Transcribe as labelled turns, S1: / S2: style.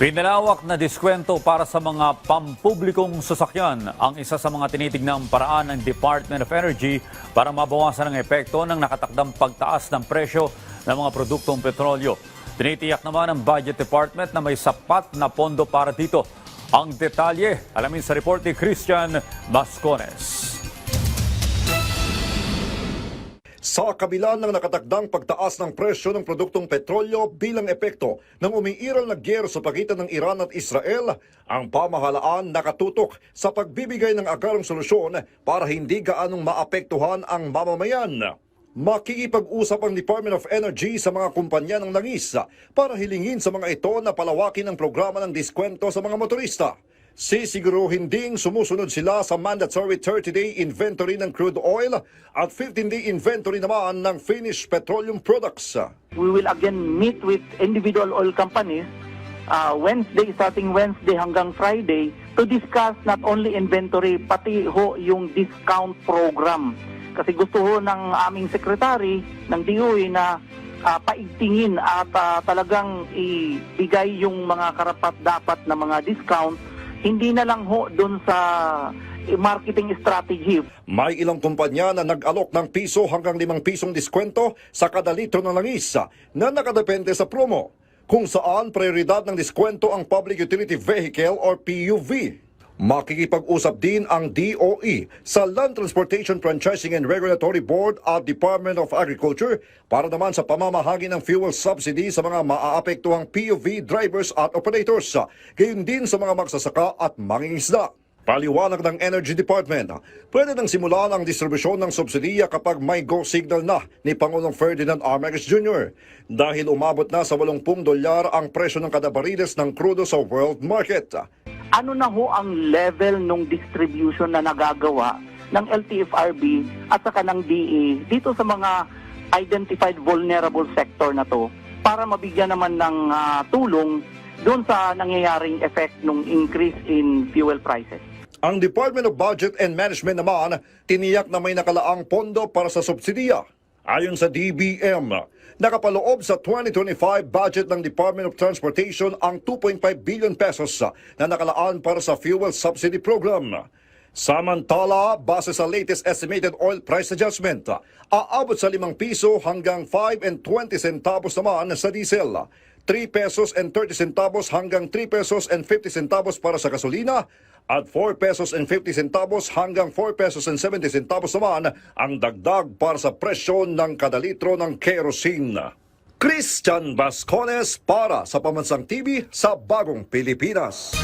S1: Pinalawak na diskwento para sa mga pampublikong sasakyan ang isa sa mga tinitignang paraan ng Department of Energy para mabawasan ang epekto ng nakatakdang pagtaas ng presyo ng mga produktong petrolyo. Tinitiyak naman ng Budget Department na may sapat na pondo para dito. Ang detalye, alamin sa report ni Christian Bascones.
S2: Sa kabila ng nakatakdang pagtaas ng presyo ng produktong petrolyo bilang epekto ng umiiral na giyero sa pagitan ng Iran at Israel, ang pamahalaan nakatutok sa pagbibigay ng agarang solusyon para hindi gaanong maapektuhan ang mamamayan. Makikipag-usap ang Department of Energy sa mga kumpanya ng langis para hilingin sa mga ito na palawakin ang programa ng diskwento sa mga motorista. Sisiguruhin ding sumusunod sila sa mandatory 30-day inventory ng crude oil at 15-day inventory naman ng finished petroleum products.
S3: we will again meet with individual oil companies uh, Wednesday, starting Wednesday hanggang Friday to discuss not only inventory, pati ho yung discount program. Kasi gusto ho ng aming secretary ng DOE na uh, paigtingin at uh, talagang ibigay yung mga karapat dapat na mga discount hindi na lang ho doon sa marketing strategy
S2: May ilang kumpanya na nag-alok ng piso hanggang limang pisong diskwento sa kada litro ng langis na nakadepende sa promo, kung saan prioridad ng diskwento ang Public Utility Vehicle or PUV. Makikipag-usap din ang DOE sa Land Transportation Franchising and Regulatory Board at Department of Agriculture para naman sa pamamahagi ng fuel subsidy sa mga maaapektuhang PUV drivers at operators, gayon din sa mga magsasaka at mangingisda. Paliwanag ng Energy Department, pwede nang simulan ang distribusyon ng subsidiya kapag may go signal na ni Pangulong Ferdinand R. Marcos Jr. dahil umabot na sa 80 dolyar ang presyo ng kada bariles ng krudo sa world market.
S3: Ano na ho ang level ng distribution na nagagawa ng LTFRB at saka ng DA dito sa mga identified vulnerable sector na to para mabigyan naman ng ah, tulong doon sa nangyayaring effect ng increase in fuel prices.
S2: Ang Department of Budget and Management naman tiniyak na may nakalaang pondo para sa subsidiya. Ayon sa DBM, nakapaloob sa 2025 budget ng Department of Transportation ang 2.5 billion pesos na nakalaan para sa fuel subsidy program. Samantala, base sa latest estimated oil price adjustment, aabot sa 5 piso hanggang 5 and 20 centavos naman sa diesel. 3 pesos and 30 centavos hanggang 3 pesos and 50 centavos para sa gasolina at 4 pesos and 50 centavos hanggang 4 pesos and 70 centavos naman ang dagdag para sa presyo ng kada litro ng kerosene. Christian Vascones para sa Pamansang TV sa Bagong Pilipinas.